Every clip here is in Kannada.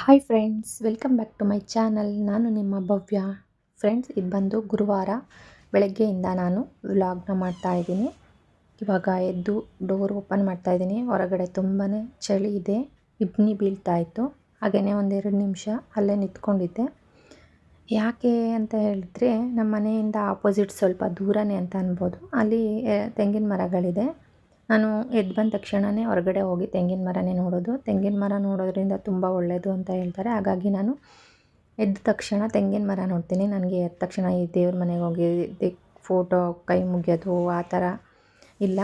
Hi friends welcome back to my channel ನಾನು ನಿಮ್ಮ ಭವ್ಯ. ಫ್ರೆಂಡ್ಸ್ ಇದು ಬಂದು ಗುರುವಾರ ಬೆಳಗ್ಗೆಯಿಂದ ನಾನು ವ್ಲಾಗ್ನ ಮಾಡ್ತಾ ಇದ್ದೀನಿ. ಇವಾಗ ಎದ್ದು ಡೋರ್ ಓಪನ್ ಮಾಡ್ತಾ ಇದ್ದೀನಿ. ಹೊರಗಡೆ ತುಂಬಾ ಚಳಿ ಇದೆ. ಇಬ್ನಿ ಬೀಳ್ತಾ ಇತ್ತು. ಹಾಗೆಯೇ ಒಂದೆರಡು ನಿಮಿಷ ಅಲ್ಲೇ ನಿಂತ್ಕೊಂಡಿದ್ದೆ. ಯಾಕೆ ಅಂತ ಹೇಳಿದ್ರೆ ನಮ್ಮ ಮನೆಯಿಂದ ಆಪೋಸಿಟ್ ಸ್ವಲ್ಪ ದೂರನೇ ಅಂತ ಅನ್ಬೋದು. ಅಲ್ಲಿ ತೆಂಗಿನ ಮರಗಳಿದೆ. ನಾನು ಎದ್ದು ಬಂದ ತಕ್ಷಣವೇ ಹೊರಗಡೆ ಹೋಗಿ ತೆಂಗಿನ ಮರನೇ ನೋಡೋದು. ತೆಂಗಿನ ಮರ ನೋಡೋದ್ರಿಂದ ತುಂಬ ಒಳ್ಳೆಯದು ಅಂತ ಹೇಳ್ತಾರೆ. ಹಾಗಾಗಿ ನಾನು ಎದ್ದ ತಕ್ಷಣ ತೆಂಗಿನ ಮರ ನೋಡ್ತೀನಿ. ನನಗೆ ಎದ್ದ ತಕ್ಷಣ ಈ ದೇವ್ರ ಮನೆಗೆ ಹೋಗಿ ಫೋಟೋ, ಕೈ ಮುಗಿಯೋದು ಆ ಥರ ಇಲ್ಲ.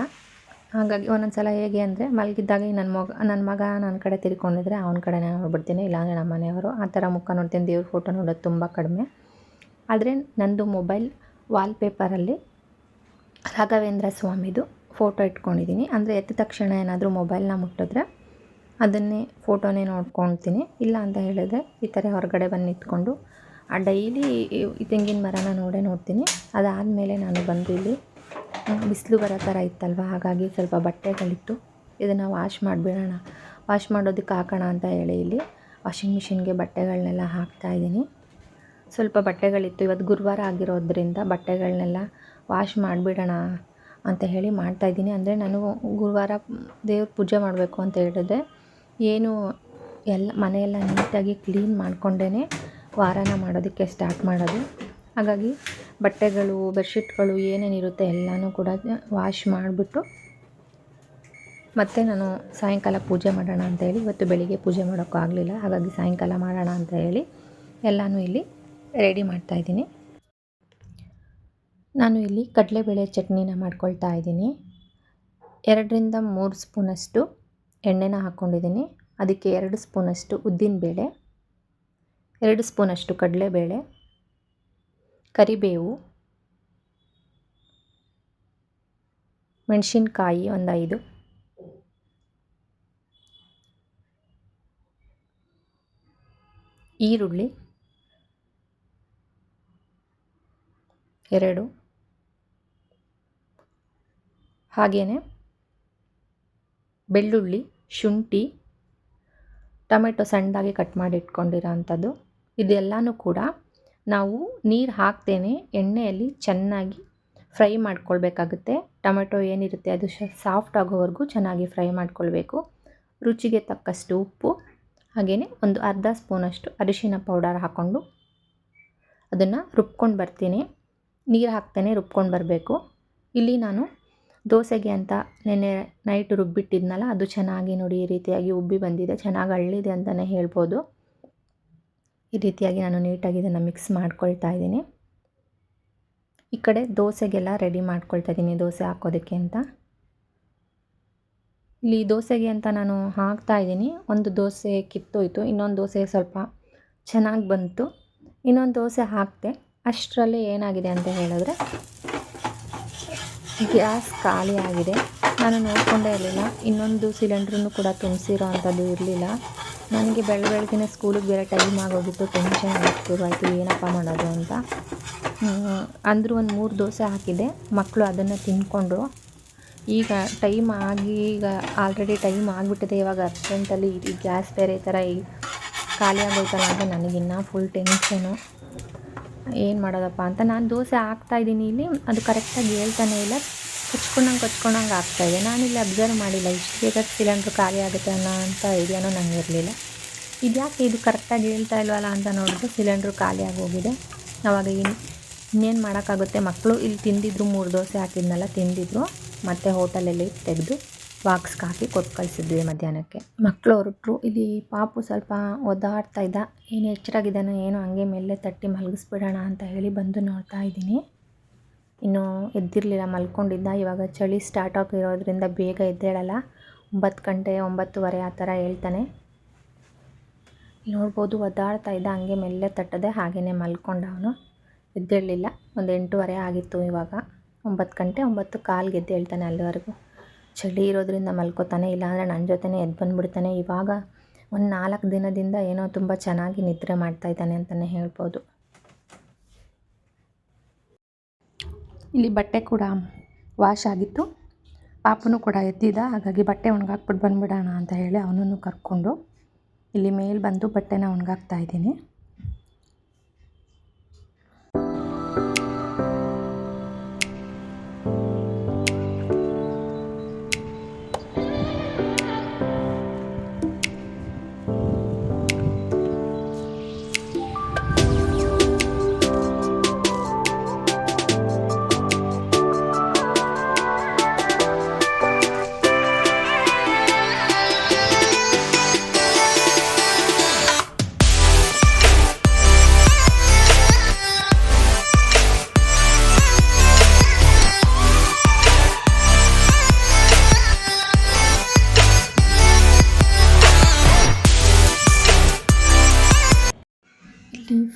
ಹಾಗಾಗಿ ಒಂದೊಂದು ಸಲ ಹೇಗೆ ಅಂದರೆ ಮಲಗಿದ್ದಾಗ ನನ್ನ ಮಗ ನನ್ನ ಮಗ ನನ್ನ ಕಡೆ ತಿರ್ಕೊಂಡಿದ್ರೆ ಅವನ ಕಡೆನೇ ನೋಡ್ಬಿಡ್ತೀನಿ. ಇಲ್ಲಾಂದರೆ ನಮ್ಮ ಮನೆಯವರು ಆ ಥರ ಮುಖ ನೋಡ್ತೀನಿ. ದೇವ್ರ ಫೋಟೋ ನೋಡೋದು ತುಂಬ ಕಡಿಮೆ. ಆದರೆ ನಂದು ಮೊಬೈಲ್ ವಾಲ್ಪೇಪರಲ್ಲಿ ರಾಘವೇಂದ್ರ ಸ್ವಾಮಿದು. ಫೋಟೋ ಇಟ್ಕೊಂಡಿದ್ದೀನಿ. ಅಂದರೆ ಎದ್ದ ತಕ್ಷಣ ಏನಾದರೂ ಮೊಬೈಲ್ನ ಮುಟ್ಟಿದ್ರೆ ಅದನ್ನೇ ಫೋಟೋನೇ ನೋಡ್ಕೊಳ್ತೀನಿ. ಇಲ್ಲ ಅಂತ ಹೇಳಿದ್ರೆ ಈ ಥರ ಹೊರಗಡೆ ಬಂದು ನಿಂತ್ಕೊಂಡು ಆ ಡೈಲಿ ಈ ತೆಂಗಿನ ಮರನ ನೋಡೇ ನೋಡ್ತೀನಿ. ಅದಾದಮೇಲೆ ನಾನು ಬಂದು ಇಲ್ಲಿ ಬಿಸಿಲು ಬರೋ ಥರ ಇತ್ತಲ್ವ? ಹಾಗಾಗಿ ಸ್ವಲ್ಪ ಬಟ್ಟೆಗಳಿತ್ತು. ಇದನ್ನು ವಾಶ್ ಮಾಡಿಬಿಡೋಣ. ವಾಶ್ ಮಾಡೋದಕ್ಕೆ ಹಾಕೋಣ ಅಂತ ಹೇಳಿ ಇಲ್ಲಿ ವಾಷಿಂಗ್ ಮಿಷಿನ್ಗೆ ಬಟ್ಟೆಗಳನ್ನೆಲ್ಲ ಹಾಕ್ತಾಯಿದ್ದೀನಿ ಸ್ವಲ್ಪ ಬಟ್ಟೆಗಳಿತ್ತು. ಇವತ್ತು ಗುರುವಾರ ಆಗಿರೋದ್ರಿಂದ ಬಟ್ಟೆಗಳನ್ನೆಲ್ಲ ವಾಶ್ ಮಾಡಿಬಿಡೋಣ. ಅಂತ ಹೇಳಿ ಮಾಡ್ತಾಯಿದ್ದೀನಿ ಅಂದರೆ ನಾನು ಗುರುವಾರ ದೇವ್ರ ಪೂಜೆ ಮಾಡಬೇಕು ಅಂತ ಹೇಳಿದ್ರೆ ಏನು ಎಲ್ಲ ಮನೆಯೆಲ್ಲ ನೀಟಾಗಿ ಕ್ಲೀನ್ ಮಾಡಿಕೊಂಡೇ ವಾರನ ಮಾಡೋದಕ್ಕೆ ಸ್ಟಾರ್ಟ್ ಮಾಡೋದು. ಹಾಗಾಗಿ ಬಟ್ಟೆಗಳು ಬೆಡ್ಶೀಟ್ಗಳು ಏನೇನಿರುತ್ತೆ ಎಲ್ಲನೂ ಕೂಡ ವಾಶ್ ಮಾಡಿಬಿಟ್ಟು ಮತ್ತು ನಾನು ಸಾಯಂಕಾಲ ಪೂಜೆ ಮಾಡೋಣ ಅಂತ ಹೇಳಿ, ಇವತ್ತು ಬೆಳಿಗ್ಗೆ ಪೂಜೆ ಮಾಡೋಕ್ಕೂ ಆಗಲಿಲ್ಲ. ಹಾಗಾಗಿ ಸಾಯಂಕಾಲ ಮಾಡೋಣ ಅಂತ ಹೇಳಿ ಎಲ್ಲನೂ ಇಲ್ಲಿ ರೆಡಿ ಮಾಡ್ತಾಯಿದ್ದೀನಿ ನಾನು ಇಲ್ಲಿ ಕಡಲೆಬೇಳೆ ಚಟ್ನಿನ ಮಾಡ್ಕೊಳ್ತಾ ಇದ್ದೀನಿ. ಎರಡರಿಂದ ಮೂರು ಸ್ಪೂನಷ್ಟು ಎಣ್ಣೆನ ಹಾಕ್ಕೊಂಡಿದ್ದೀನಿ ಅದಕ್ಕೆ ಎರಡು ಸ್ಪೂನಷ್ಟು ಉದ್ದಿನಬೇಳೆ, ಎರಡು ಸ್ಪೂನಷ್ಟು ಕಡಲೆಬೇಳೆ, ಕರಿಬೇವು, ಮೆಣಸಿನ್ಕಾಯಿ ಒಂದು ಐದು, ಈರುಳ್ಳಿ ಎರಡು ಹಾಗೆಯೇ ಬೆಳ್ಳುಳ್ಳಿ, ಶುಂಠಿ, ಟೊಮೆಟೊ ಸಣ್ಣದಾಗಿ ಕಟ್ ಮಾಡಿ ಇಟ್ಕೊಂಡಿರೋ ಅಂಥದ್ದು ಇದೆಲ್ಲನೂ ಕೂಡ ನಾವು ನೀರು ಹಾಕ್ತೇನೆ, ಎಣ್ಣೆಯಲ್ಲಿ ಚೆನ್ನಾಗಿ ಫ್ರೈ ಮಾಡ್ಕೊಳ್ಬೇಕಾಗುತ್ತೆ. ಟೊಮೆಟೊ ಏನಿರುತ್ತೆ ಅದು ಸಾಫ್ಟ್ ಆಗೋವರೆಗೂ ಚೆನ್ನಾಗಿ ಫ್ರೈ ಮಾಡ್ಕೊಳ್ಬೇಕು. ರುಚಿಗೆ ತಕ್ಕಷ್ಟು ಉಪ್ಪು ಹಾಗೆಯೇ ಒಂದು ಅರ್ಧ ಸ್ಪೂನಷ್ಟು ಅರಿಶಿನ ಪೌಡರ್ ಹಾಕ್ಕೊಂಡು ಅದನ್ನು ರುಬ್ಕೊಂಡು ಬರ್ತೀನಿ. ನೀರು ಹಾಕ್ತೇನೆ, ರುಬ್ಕೊಂಡು ಬರಬೇಕು. ಇಲ್ಲಿ ನಾನು ದೋಸೆಗೆ ಅಂತ ನೆನ್ನೆ ನೈಟ್ ರುಬ್ಬಿಟ್ಟಿದ್ನಲ್ಲ, ಅದು ಚೆನ್ನಾಗಿ ನೋಡಿ ಈ ರೀತಿಯಾಗಿ ಉಬ್ಬಿ ಬಂದಿದೆ. ಚೆನ್ನಾಗಿ ಅಳ್ಳಿದೆ ಅಂತಲೇ ಹೇಳ್ಬೋದು. ಈ ರೀತಿಯಾಗಿ ನಾನು ನೀಟಾಗಿ ಇದನ್ನು ಮಿಕ್ಸ್ ಮಾಡ್ಕೊಳ್ತಾ ಇದ್ದೀನಿ. ಈ ಕಡೆ ದೋಸೆಗೆಲ್ಲ ರೆಡಿ ಮಾಡ್ಕೊಳ್ತಾ ಇದ್ದೀನಿ, ದೋಸೆ ಹಾಕೋದಕ್ಕೆ ಅಂತ. ಇಲ್ಲಿ ದೋಸೆಗೆ ಅಂತ ನಾನು ಹಾಕ್ತಾ ಇದ್ದೀನಿ. ಒಂದು ದೋಸೆ ಕಿತ್ತೋಯ್ತು, ಇನ್ನೊಂದು ದೋಸೆ ಸ್ವಲ್ಪ ಚೆನ್ನಾಗಿ ಬಂತು. ಇನ್ನೊಂದು ದೋಸೆ ಹಾಕಿದೆ, ಅಷ್ಟರಲ್ಲಿ ಏನಾಗಿದೆ ಅಂತ ಹೇಳಿದ್ರೆ ಗ್ಯಾಸ್ ಖಾಲಿ ಆಗಿದೆ. ನಾನು ನೋಡಿಕೊಂಡೇ ಇರಲಿಲ್ಲ. ಇನ್ನೊಂದು ಸಿಲಿಂಡ್ರೂ ಕೂಡ ತುಂಬಿಸಿರೋ ಅಂಥದ್ದು ಇರಲಿಲ್ಲ. ನನಗೆ ಬೆಳ, ಬೆಳಗಿನ ಸ್ಕೂಲಿಗೆ ಬೇರೆ ಟೈಮ್ ಆಗೋಗಿತ್ತು. ಟೆನ್ಷನ್ ಆಯಿತು, ಏನಪ್ಪ ಮಾಡೋದು ಅಂತ. ಅಂದರೂ ಒಂದು ಮೂರು ದೋಸೆ ಹಾಕಿದೆ ಮಕ್ಕಳು ಅದನ್ನು ತಿಂದ್ಕೊಂಡ್ರು ಈಗ ಟೈಮ್ ಆಗಿ, ಈಗ ಆಲ್ರೆಡಿ ಟೈಮ್ ಆಗಿಬಿಟ್ಟಿದೆ. ಇವಾಗ ಅರ್ಜೆಂಟಲ್ಲಿ ಈ ಗ್ಯಾಸ್ ಬೇರೆ ಥರ ಈ ಖಾಲಿ ಆಗೋಯ್ತಲ್ಲ ಅಂತ ನನಗಿನ್ನೂ ಫುಲ್ ಟೆನ್ಷನು ಏನು ಮಾಡೋದಪ್ಪ ಅಂತ ನಾನು ದೋಸೆ ಹಾಕ್ತಾಯಿದ್ದೀನಿ ಇಲ್ಲಿ. ಅದು ಕರೆಕ್ಟಾಗಿ ಹೇಳ್ತಾನೆ ಇಲ್ಲ. ಕೊಚ್ಕೊಂಡಂಗೆ ಕೊಚ್ಕೊಂಡಂಗೆ ಆಗ್ತಾಯಿದೆ ನಾನಿಲ್ಲಿ ಅಬ್ಸರ್ವ್ ಮಾಡಿಲ್ಲ. ಇಷ್ಟು ಬೇಗ ಸಿಲಿಂಡ್ರ್ ಖಾಲಿ ಆಗುತ್ತೆ ಅನ್ನೋ ಅಂತ ಐಡಿಯಾನೂ ನಂಗೆ ಇರಲಿಲ್ಲ. ಇದು ಯಾಕೆ ಇದು ಕರೆಕ್ಟಾಗಿ ಹೇಳ್ತಾ ಇಲ್ವಲ್ಲ ಅಂತ ನೋಡಿದ್ರೆ ಸಿಲಿಂಡ್ರು ಖಾಲಿ ಆಗೋಗಿದೆ ಆವಾಗ ಇನ್ನು ಇನ್ನೇನು ಮಾಡೋಕ್ಕಾಗುತ್ತೆ? ಮಕ್ಕಳು ಇಲ್ಲಿ ತಿಂದಿದ್ರು, ಮೂರು ದೋಸೆ ಹಾಕಿದ್ನಲ್ಲ, ತಿಂದಿದ್ರು. ಮತ್ತು ಹೋಟೆಲಲ್ಲಿ ತೆಗೆದು ಬಾಕ್ಸ್ಗೆ ಹಾಕಿ ಕೊಟ್ಟು ಕಳಿಸಿದ್ವಿ ಮಧ್ಯಾಹ್ನಕ್ಕೆ. ಮಕ್ಕಳು ಹೊರಟರು. ಇಲ್ಲಿ ಪಾಪು ಸ್ವಲ್ಪ ಒದ್ದಾಡ್ತಾ ಇದ್ದ. ಏನು ಎಚ್ಚರಾಗಿದ್ದಾನೋ ಏನೋ ಹಂಗೆ ಮೇಲೆ ತಟ್ಟಿ ಮಲಗಿಸ್ಬಿಡೋಣ ಅಂತ ಹೇಳಿ ಬಂದು ನೋಡ್ತಾ ಇದ್ದೀನಿ. ಇನ್ನೂ ಎದ್ದಿರಲಿಲ್ಲ, ಮಲ್ಕೊಂಡಿದ್ದ. ಇವಾಗ ಚಳಿ ಸ್ಟಾರ್ಟ್ ಆಗಿರೋದ್ರಿಂದ ಬೇಗ ಎದ್ದೇಳಲ್ಲ. ಒಂಬತ್ತು ಗಂಟೆ, ಒಂಬತ್ತುವರೆ ಆ ಥರ ಹೇಳ್ತಾನೆ. ನೋಡ್ಬೋದು, ಒದ್ದಾಡ್ತಾ ಇದ್ದ, ಹಂಗೆ ಮೆಲ್ಲೆ ತಟ್ಟದೆ ಹಾಗೆಯೇ ಮಲ್ಕೊಂಡ ಅವನು. ಎದ್ದೇಳಲಿಲ್ಲ. ಒಂದು ಎಂಟೂವರೆ ಆಗಿತ್ತು ಇವಾಗ. ಒಂಬತ್ತು ಗಂಟೆ, ಒಂಬತ್ತು ಕಾಲ್ಗೆ ಎದ್ದೇಳ್ತಾನೆ ಅಲ್ಲಿವರೆಗೂ. ಚಳಿ ಇರೋದ್ರಿಂದ ಮಲ್ಕೋತಾನೆ, ಇಲ್ಲಾಂದರೆ ನನ್ನ ಜೊತೆನೇ ಎದ್ದು ಬಂದುಬಿಡ್ತಾನೆ. ಇವಾಗ ಒಂದು ನಾಲ್ಕು ದಿನದಿಂದ ಏನೋ ತುಂಬ ಚೆನ್ನಾಗಿ ನಿದ್ರೆ ಮಾಡ್ತಾಯಿದ್ದಾನೆ ಅಂತಲೇ ಹೇಳ್ಬೋದು. ಇಲ್ಲಿ ಬಟ್ಟೆ ಕೂಡ ವಾಶ್ ಆಗಿತ್ತು. ಪಾಪನು ಕೂಡ ಎದ್ದಿದ್ದ ಹಾಗಾಗಿ ಬಟ್ಟೆ ಒಣಗಾಕ್ಬಿಟ್ಟು ಬಂದುಬಿಡೋಣ ಅಂತ ಹೇಳಿ ಅವನನ್ನು ಕರ್ಕೊಂಡು. ಇಲ್ಲಿ ಮೇಲೆ ಬಂದು ಬಟ್ಟೆನ ಒಣಗಾಕ್ತಾ ಇದ್ದೀನಿ.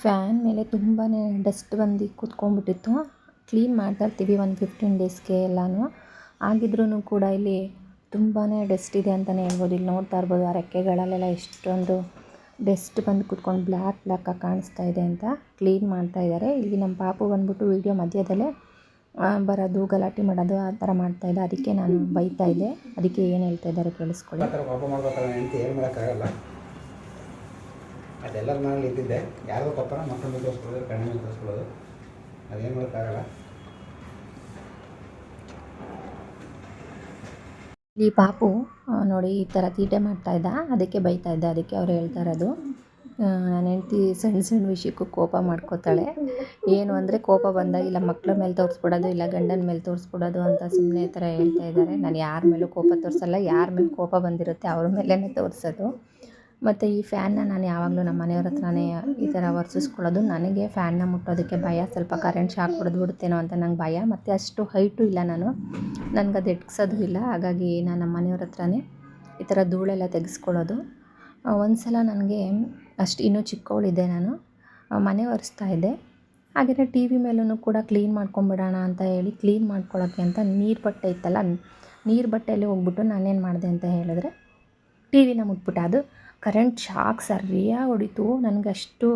ಫ್ಯಾನ್ ಮೇಲೆ ತುಂಬಾ ಡಸ್ಟ್ ಬಂದು ಕೂತ್ಕೊಂಡ್ಬಿಟ್ಟಿತ್ತು. ಕ್ಲೀನ್ ಮಾಡ್ತಾ ಇರ್ತೀವಿ ಒಂದು ಫಿಫ್ಟೀನ್ ಡೇಸ್ಗೆ ಎಲ್ಲನೂ. ಆಗಿದ್ರೂ ಕೂಡ ಇಲ್ಲಿ ತುಂಬಾ ಡಸ್ಟ್ ಇದೆ ಅಂತಲೇ ಹೇಳ್ಬೋದು. ಇಲ್ಲಿ ನೋಡ್ತಾ ಇರ್ಬೋದು ಆ ರೆಕ್ಕೆಗಳಲ್ಲೆಲ್ಲ ಎಷ್ಟೊಂದು ಡಸ್ಟ್ ಬಂದು ಕೂತ್ಕೊಂಡು ಬ್ಲ್ಯಾಕ್ ಆಗಿ ಕಾಣಿಸ್ತಾ ಇದೆ ಅಂತ ಕ್ಲೀನ್ ಮಾಡ್ತಾ ಇದ್ದಾರೆ. ಇಲ್ಲಿ ನಮ್ಮ ಪಾಪು ಬಂದ್ಬಿಟ್ಟು ವೀಡಿಯೋ ಮಧ್ಯದಲ್ಲೇ ಬರೋದು, ಗಲಾಟೆ ಮಾಡೋದು ಆ ಥರ ಮಾಡ್ತಾ ಇದೆ. ಅದಕ್ಕೆ ನಾನು ಬೈತಾ ಇದ್ದೆ. ಅದಕ್ಕೆ ಏನು ಹೇಳ್ತಾ ಇದ್ದಾರೆ ಕೇಳಿಸ್ಕೊಳ್ಳಿ ಆ ಥರ ಪಾಪ ಮಾಡ್ಬೇಕಲ್ಲ ಹೆಂಡತಿ ಏನು ಮಾಡೋಕ್ಕಾಗಲ್ಲ ಅದೆಲ್ಲರ ಮನೇಲಿ ಇದ್ದಿದ್ದೆ ಯಾರ್ದೋ ಕೊಪ್ಪನ ಮೇಲೆ ತೋರಿಸ್ಕೊಳ್ಳೋದು ಕಣ್ಣು ಮೇಲೆ ತೋರಿಸ್ಕೊಳ್ಳೋದು ಅದೇನು ಮಾಡೋಕ್ಕಾಗಲ್ಲ. ಈ ಪಾಪು ನೋಡಿ, ಈ ಥರ ತೀಟೆ ಮಾಡ್ತಾಯಿದ್ದ ಅದಕ್ಕೆ ಬೈತಾ ಇದ್ದ. ಅದಕ್ಕೆ ಅವ್ರು ಹೇಳ್ತಾ ಇರೋದು. ನನ್ನ ಹೆಂಡ್ತಿ ಸಣ್ಣ ಸಣ್ಣ ವಿಷಯಕ್ಕೂ ಕೋಪ ಮಾಡ್ಕೋತಾಳೆ. ಏನು ಅಂದರೆ ಕೋಪ ಬಂದಾಗ ಇಲ್ಲ ಮಕ್ಕಳ ಮೇಲೆ ತೋರಿಸ್ಬಿಡೋದು, ಇಲ್ಲ ಗಂಡನ ಮೇಲೆ ತೋರಿಸ್ಬಿಡೋದು ಅಂತ ಸುಮ್ಮನೆ ಈ ಥರ ಹೇಳ್ತಾ ಇದ್ದಾರೆ. ನಾನು ಯಾರ ಮೇಲೂ ಕೋಪ ತೋರಿಸಲ್ಲ. ಯಾರ ಮೇಲೆ ಕೋಪ ಬಂದಿರುತ್ತೆ, ಅವ್ರ ಮೇಲೇ ತೋರಿಸೋದು. ಮತ್ತು ಈ ಫ್ಯಾನ್ನ ನಾನು ಯಾವಾಗಲೂ ನಮ್ಮ ಮನೆಯವ್ರ ಹತ್ರನೇ ಈ ಥರ ಒರೆಸಿಸ್ಕೊಳ್ಳೋದು ನನಗೆ ಫ್ಯಾನ್ನ ಮುಟ್ಟೋದಕ್ಕೆ ಭಯ, ಸ್ವಲ್ಪ ಕರೆಂಟ್ ಶಾಕ್ ಹೊಡೆದು ಬಿಡುತ್ತೇನೋ ಅಂತ ನಂಗೆ ಭಯ. ಮತ್ತು ಅಷ್ಟು ಹೈಟು ಇಲ್ಲ ನಾನು. ನನಗೆ ಅದು ಎಟ್ಕ್ಸೋದು ಇಲ್ಲ. ಹಾಗಾಗಿ ನಾನು ನಮ್ಮ ಮನೆಯವ್ರ ಹತ್ರನೇ ಈ ಥರ ಧೂಳೆಲ್ಲ ತೆಗೆಸ್ಕೊಳ್ಳೋದು. ಒಂದು ಸಲ ನನಗೆ ಅಷ್ಟು ಇನ್ನೂ ಚಿಕ್ಕವಳಿದ್ದೆ ನಾನು. ಮನೆ ಒರೆಸ್ತಾ ಇದ್ದೆ. ಹಾಗೆಯೇ ಟಿ ವಿ ಮೇಲೂ ಕೂಡ ಕ್ಲೀನ್ ಮಾಡ್ಕೊಂಬಿಡೋಣ ಅಂತ ಹೇಳಿ ಕ್ಲೀನ್ ಮಾಡ್ಕೊಳ್ಳೋಕ್ಕೆ ಅಂತ ನೀರು ಬಟ್ಟೆ ಇತ್ತಲ್ಲ, ನೀರು ಬಟ್ಟೆಯಲ್ಲಿ ಹೋಗ್ಬಿಟ್ಟು ನಾನೇನು ಮಾಡಿದೆ ಅಂತ ಹೇಳಿದ್ರೆ ಟಿ ವಿನ ಮುಟ್ಬಿಟ್ಟೆ. ಅದು ಕರೆಂಟ್ ಶಾಕ್ ಸರಿಯಾಗಿ ಹೊಡಿತು. ನನಗೆ ಅಷ್ಟು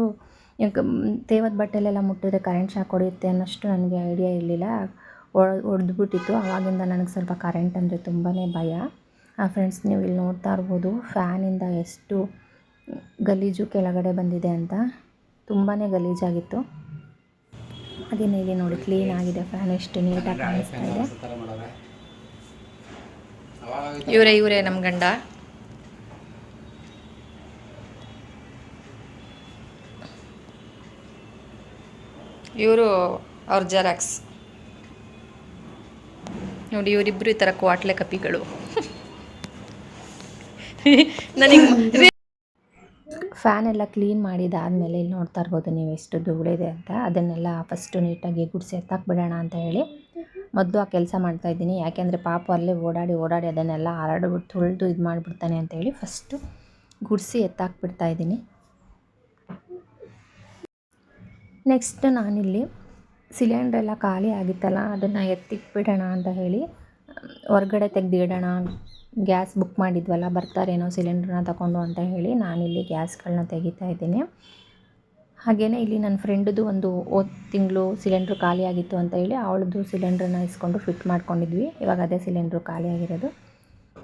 ತೇವದ ಬಟ್ಟೆಲೆಲ್ಲ ಮುಟ್ಟಿದ್ರೆ ಕರೆಂಟ್ ಶಾಕ್ ಹೊಡೆಯುತ್ತೆ ಅನ್ನೋಷ್ಟು ನನಗೆ ಐಡಿಯಾ ಇರಲಿಲ್ಲ. ಹೊಡೆದ್ಬಿಟ್ಟಿತ್ತು ಆವಾಗಿಂದ ನನಗೆ ಸ್ವಲ್ಪ ಕರೆಂಟ್ ಅಂದರೆ ತುಂಬಾ ಭಯ. ಫ್ರೆಂಡ್ಸ್ ನೀವು ಇಲ್ಲಿ ನೋಡ್ತಾ ಇರ್ಬೋದು. ಫ್ಯಾನಿಂದ ಎಷ್ಟು ಗಲೀಜು ಕೆಳಗಡೆ ಬಂದಿದೆ ಅಂತ ತುಂಬಾ ಗಲೀಜಾಗಿತ್ತು. ಅದೇನು ಇಲ್ಲಿ ನೋಡಿ ಕ್ಲೀನ್ ಆಗಿದೆ ಫ್ಯಾನ್ ಎಷ್ಟು ನೀಟಾಗಿ ಕಾಣಿಸ್ತಾ ಇದೆ. ಇವರೇ ಇವರೇ ನಮ್ಮ ಗಂಡ. ಇವರು ಅವ್ರ ಜೆರಾಕ್ಸ್. ನೋಡಿ ಇವರಿಬ್ಬರು ಈ ಥರ ಕ್ವಾಟ್ಲೆ ಕಪಿಗಳು. ನನಗೆ ಫ್ಯಾನ್ ಎಲ್ಲ ಕ್ಲೀನ್ ಮಾಡಿದಾದಮೇಲೆ ಇಲ್ಲಿ ನೋಡ್ತಾ ಇರ್ಬೋದು ನೀವು ಎಷ್ಟು ಧೂಳಿದೆ ಅಂತ. ಅದನ್ನೆಲ್ಲ ಫಸ್ಟು ನೀಟಾಗಿ ಗುಡಿಸಿ ಎತ್ತಾಕ್ಬಿಡೋಣ ಅಂತ ಹೇಳಿ ಮೊದಲು ಆ ಕೆಲಸ ಮಾಡ್ತಾಯಿದ್ದೀನಿ ಯಾಕೆಂದರೆ ಪಾಪ ಅಲ್ಲೇ ಓಡಾಡಿ ಓಡಾಡಿ ಅದನ್ನೆಲ್ಲ ಹರಡ್ಬಿಟ್ಟು ತುಳಿದು ಇದು ಮಾಡಿಬಿಡ್ತಾನೆ ಅಂತ ಹೇಳಿ ಫಸ್ಟು ಗುಡಿಸಿ ಎತ್ತಾಕ್ಬಿಡ್ತಾ ಇದ್ದೀನಿ ನೆಕ್ಸ್ಟ್ ನಾನಿಲ್ಲಿ ಸಿಲಿಂಡ್ರ್ ಎಲ್ಲ ಖಾಲಿ ಆಗಿತ್ತಲ್ಲ, ಅದನ್ನು ಎತ್ತಿಕ್ಬಿಡೋಣ ಅಂತ ಹೇಳಿ, ಹೊರ್ಗಡೆ ತೆಗೆದಿಡೋಣ ಗ್ಯಾಸ್ ಬುಕ್ ಮಾಡಿದ್ವಲ್ಲ, ಬರ್ತಾರೇನೋ ಸಿಲಿಂಡ್ರನ್ನ ತಗೊಂಡು ಅಂತ ಹೇಳಿ ನಾನಿಲ್ಲಿ ಗ್ಯಾಸ್ಗಳನ್ನ ತೆಗಿತಾ ಇದ್ದೀನಿ. ಹಾಗೆಯೇ ಇಲ್ಲಿ ನನ್ನ ಫ್ರೆಂಡ್ದು ಒಂದು ಹೋದ ತಿಂಗಳು ಸಿಲಿಂಡ್ರ್ ಖಾಲಿ ಆಗಿತ್ತು ಅಂತ ಹೇಳಿ ಅವಳದು ಸಿಲಿಂಡ್ರನ್ನ ಇಸ್ಕೊಂಡು ಫಿಟ್ ಮಾಡ್ಕೊಂಡಿದ್ವಿ. ಇವಾಗ ಅದೇ ಸಿಲಿಂಡ್ರು ಖಾಲಿ ಆಗಿರೋದು.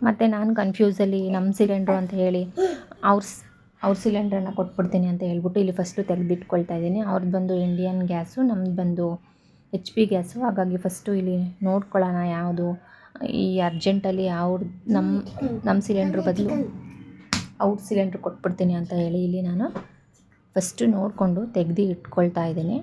ಮತ್ತು ನಾನು ಕನ್ಫ್ಯೂಸಲ್ಲಿ ನಮ್ಮ ಸಿಲಿಂಡ್ರು ಅಂತ ಹೇಳಿ, ಅವ್ರ ಅವ್ರ ಸಿಲಿಂಡ್ರನ್ನ ಕೊಟ್ಬಿಡ್ತೀನಿ ಅಂತ ಹೇಳ್ಬಿಟ್ಟು ಇಲ್ಲಿ ಫಸ್ಟು ತೆಗೆದಿಟ್ಕೊಳ್ತಾ ಇದ್ದೀನಿ ಅವ್ರದ್ದು ಬಂದು ಇಂಡಿಯನ್ ಗ್ಯಾಸು ನಮ್ದು ಬಂದು ಎಚ್ ಪಿ ಗ್ಯಾಸು ಹಾಗಾಗಿ ಫಸ್ಟು ಇಲ್ಲಿ ನೋಡ್ಕೊಳ್ಳೋಣ ಯಾವುದು, ಈ ಅರ್ಜೆಂಟಲ್ಲಿ ಅವ್ರ ನಮ್ಮ ನಮ್ಮ ಸಿಲಿಂಡ್ರ್ ಬದಲು ಅವ್ರ ಸಿಲಿಂಡ್ರ್ ಕೊಟ್ಬಿಡ್ತೀನಿ ಅಂತ ಹೇಳಿ ಇಲ್ಲಿ ನಾನು ಫಸ್ಟು ನೋಡಿಕೊಂಡು ತೆಗೆದು ಇಟ್ಕೊಳ್ತಾ ಇದ್ದೀನಿ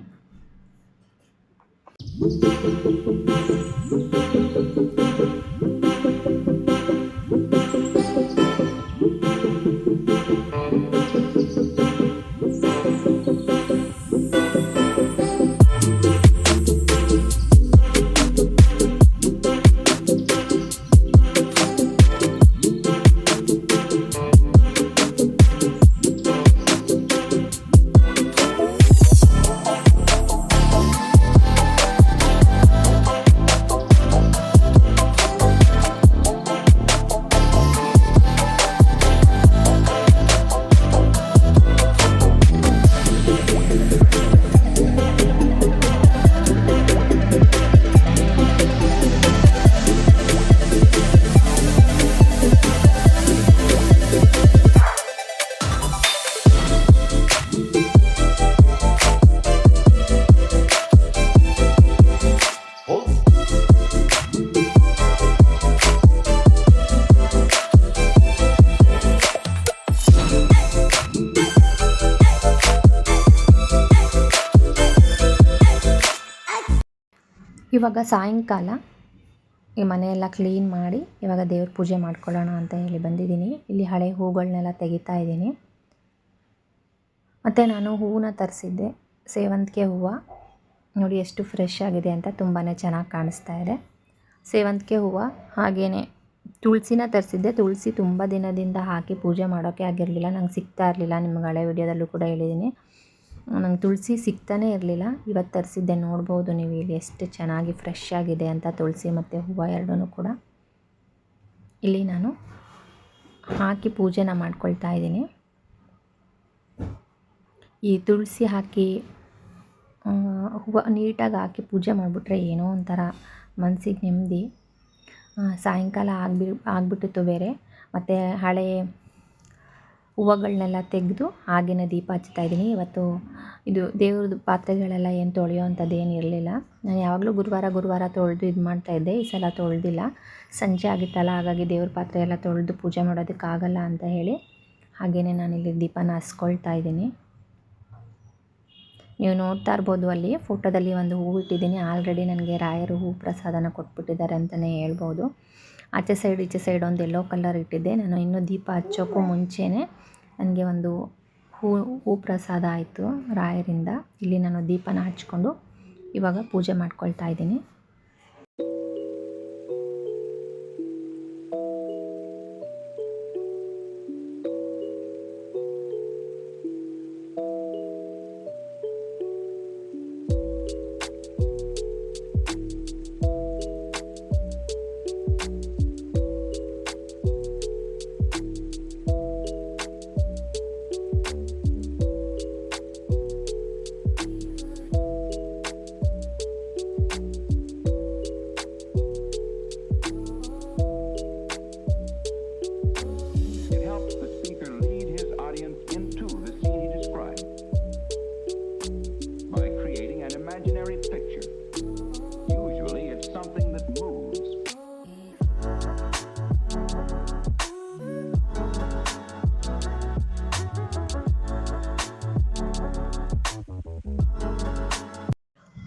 ಇವಾಗ ಸಾಯಂಕಾಲ ಈ ಮನೆಯೆಲ್ಲ ಕ್ಲೀನ್ ಮಾಡಿ ಇವಾಗ ದೇವ್ರ ಪೂಜೆ ಮಾಡ್ಕೊಳ್ಳೋಣ ಅಂತ ಹೇಳಿ ಬಂದಿದ್ದೀನಿ. ಇಲ್ಲಿ ಹಳೆ ಹೂಗಳನ್ನೆಲ್ಲ ತೆಗಿತಾ ಇದ್ದೀನಿ. ಮತ್ತು ನಾನು ಹೂವನ್ನ ತರಿಸಿದ್ದೆ. ಸೇವಂತಿಗೆ ಹೂವು. ನೋಡಿ ಎಷ್ಟು ಫ್ರೆಶ್ ಆಗಿದೆ ಅಂತ ತುಂಬಾ ಚೆನ್ನಾಗಿ ಕಾಣಿಸ್ತಾ ಇದೆ. ಸೇವಂತಿಗೆ ಹೂವು. ಹಾಗೆಯೇ ತುಳಸಿನ ತರಿಸಿದ್ದೆ. ತುಳಸಿ ತುಂಬ ದಿನದಿಂದ ಹಾಕಿ ಪೂಜೆ ಮಾಡೋಕ್ಕೆ ಆಗಿರಲಿಲ್ಲ. ನಂಗೆ ಸಿಗ್ತಾ ಇರಲಿಲ್ಲ. ನಿಮ್ಗೆ ಹಳೆ ವಿಡಿಯೋದಲ್ಲೂ ಕೂಡ ಹೇಳಿದ್ದೀನಿ ನಂಗೆ ತುಳಸಿ ಸಿಗ್ತಾನೇ ಇರಲಿಲ್ಲ. ಇವತ್ತು ತರಿಸಿದ್ದೆ, ನೋಡ್ಬೋದು ನೀವು ಇಲ್ಲಿ ಎಷ್ಟು ಚೆನ್ನಾಗಿ ಫ್ರೆಶ್ ಆಗಿದೆ ಅಂತ ತುಳಸಿ ಮತ್ತು ಹೂವು ಎರಡೂ ಕೂಡ. ಇಲ್ಲಿ ನಾನು ಹಾಕಿ ಪೂಜೆನ ಮಾಡ್ಕೊಳ್ತಾ ಇದ್ದೀನಿ. ಈ ತುಳಸಿ ಹಾಕಿ ಹೂವು ನೀಟಾಗಿ ಹಾಕಿ ಪೂಜೆ ಮಾಡಿಬಿಟ್ರೆ ಏನೋ ಒಂಥರ ಮನಸ್ಸಿಗೆ ನೆಮ್ಮದಿ. ಸಾಯಂಕಾಲ ಆಗ್ಬಿ ಆಗಿಬಿಟ್ಟಿತ್ತು ಬೇರೆ. ಮತ್ತು ಹಳೆ ಹೂವುಗಳ್ನೆಲ್ಲ ತೆಗೆದು ಹಾಗೆಯೇ ದೀಪ ಹಚ್ತಾ ಇದ್ದೀನಿ. ಇವತ್ತು ಇದು ದೇವ್ರದ್ದು ಪಾತ್ರೆಗಳೆಲ್ಲ ಏನು ತೊಳೆಯೋ ಅಂಥದ್ದು ಏನು ಇರಲಿಲ್ಲ. ನಾನು ಯಾವಾಗಲೂ ಗುರುವಾರ ಗುರುವಾರ ತೊಳೆದು ಇದು ಮಾಡ್ತಾಯಿದ್ದೆ ಈ ಸಲ ತೊಳೆದಿಲ್ಲ. ಸಂಜೆ ಆಗಿತ್ತಲ್ಲ, ಹಾಗಾಗಿ ದೇವ್ರ ಪಾತ್ರೆ ಎಲ್ಲ ತೊಳೆದು ಪೂಜೆ ಮಾಡೋದಕ್ಕಾಗಲ್ಲ ಅಂತ ಹೇಳಿ ಹಾಗೆಯೇ ನಾನಿಲ್ಲಿ ದೀಪನ ಹಸ್ಕೊಳ್ತಾ ಇದ್ದೀನಿ. ನೀವು ನೋಡ್ತಾ ಇರ್ಬೋದು ಅಲ್ಲಿ, ಫೋಟೋದಲ್ಲಿ ಒಂದು ಹೂವು ಇಟ್ಟಿದ್ದೀನಿ. ಆಲ್ರೆಡಿ ನನಗೆ ರಾಯರು ಹೂ ಪ್ರಸಾದನ ಕೊಟ್ಬಿಟ್ಟಿದ್ದಾರೆ ಅಂತಲೇ ಹೇಳ್ಬೋದು. ಆಚೆ ಸೈಡ್ ಈಚೆ ಸೈಡ್ ಒಂದು ಎಲ್ಲೋ ಕಲರ್ ಇಟ್ಟಿದ್ದೆ. ನಾನು ಇನ್ನೂ ದೀಪ ಹಚ್ಚೋಕ್ಕೂ ಮುಂಚೆನೇ ನನಗೆ ಒಂದು ಹೂ ಹೂ ಪ್ರಸಾದ ಆಯಿತು ರಾಯರಿಂದ. ಇಲ್ಲಿ ನಾನು ದೀಪನ ಹಚ್ಕೊಂಡು ಇವಾಗ ಪೂಜೆ ಮಾಡ್ಕೊಳ್ತಾ ಇದ್ದೀನಿ.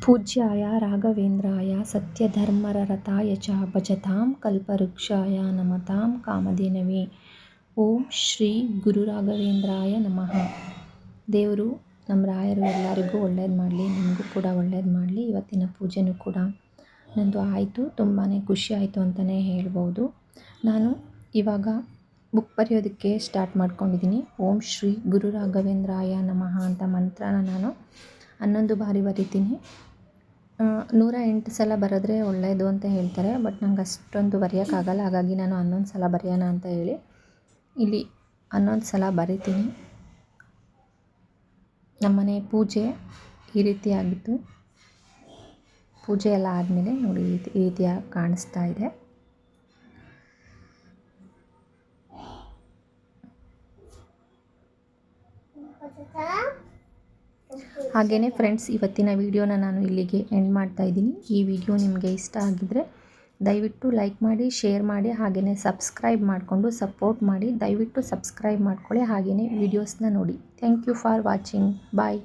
ಪೂಜ್ಯಾಯ ರಾಘವೇಂದ್ರಾಯ ಸತ್ಯಧರ್ಮರತಾಯ ಚ ಭಜತಾಂ ಕಲ್ಪವೃಕ್ಷಾಯ ನಮತಾಂ ಕಾಮಧೇನವೇ. ಓಂ ಶ್ರೀ ಗುರು ರಾಘವೇಂದ್ರಾಯ ನಮಃ. ದೇವರು ನಮ್ಮ ರಾಯರು ಎಲ್ಲರಿಗೂ ಒಳ್ಳೇದು ಮಾಡಲಿ, ನಿಮಗೂ ಕೂಡ ಒಳ್ಳೇದು ಮಾಡಲಿ. ಇವತ್ತಿನ ಪೂಜೆನೂ ಕೂಡ ನಂದು ಆಯಿತು ತುಂಬಾ ಖುಷಿ ಆಯಿತು ಅಂತಲೇ ಹೇಳ್ಬೋದು. ನಾನು ಇವಾಗ ಬುಕ್ ಬರೆಯೋದಕ್ಕೆ ಸ್ಟಾರ್ಟ್ ಮಾಡ್ಕೊಂಡಿದ್ದೀನಿ. ಓಂ ಶ್ರೀ ಗುರು ರಾಘವೇಂದ್ರಾಯ ನಮಃ ಅಂತ ಮಂತ್ರನ ನಾನು ಹನ್ನೊಂದು ಬಾರಿ ಬರಿತೀನಿ. ನೂರ ಎಂಟು ಸಲ ಬರೆದ್ರೆ ಒಳ್ಳೆಯದು ಅಂತ ಹೇಳ್ತಾರೆ, ಬಟ್ ನಂಗೆ ಅಷ್ಟೊಂದು ಬರೆಯೋಕ್ಕಾಗಲ್ಲ. ಹಾಗಾಗಿ ನಾನು ಹನ್ನೊಂದು ಸಲ ಬರೆಯೋಣ ಅಂತ ಹೇಳಿ ಇಲ್ಲಿ ಹನ್ನೊಂದು ಸಲ ಬರಿತೀನಿ. ನಮ್ಮನೆ ಪೂಜೆ ಈ ರೀತಿ ಆಗಿತ್ತು. ಪೂಜೆ ಎಲ್ಲ ಆದಮೇಲೆ ನೋಡಿ ಈ ರೀತಿ- ಈ ರೀತಿಯಾಗಿ ಕಾಣಿಸ್ತಾ ಇದೆ. ಹಾಗೆಯೇ ಫ್ರೆಂಡ್ಸ್ ಇವತ್ತಿನ ವಿಡಿಯೋನ ನಾನು ಇಲ್ಲಿಗೆ ಎಂಡ್ ಮಾಡ್ತಾ ಇದ್ದೀನಿ. ಈ ವಿಡಿಯೋ ನಿಮಗೆ ಇಷ್ಟ ಆಗಿದ್ದರೆ ದಯವಿಟ್ಟು ಲೈಕ್ ಮಾಡಿ ಶೇರ್ ಮಾಡಿ ಹಾಗೆಯೇ ಸಬ್ಸ್ಕ್ರೈಬ್ ಮಾಡಿಕೊಂಡು ಸಪೋರ್ಟ್ ಮಾಡಿ, ದಯವಿಟ್ಟು ಸಬ್ಸ್ಕ್ರೈಬ್ ಮಾಡ್ಕೊಳ್ಳಿ ಹಾಗೆಯೇ ವಿಡಿಯೋಸ್ನ ನೋಡಿ. Thank you for watching bye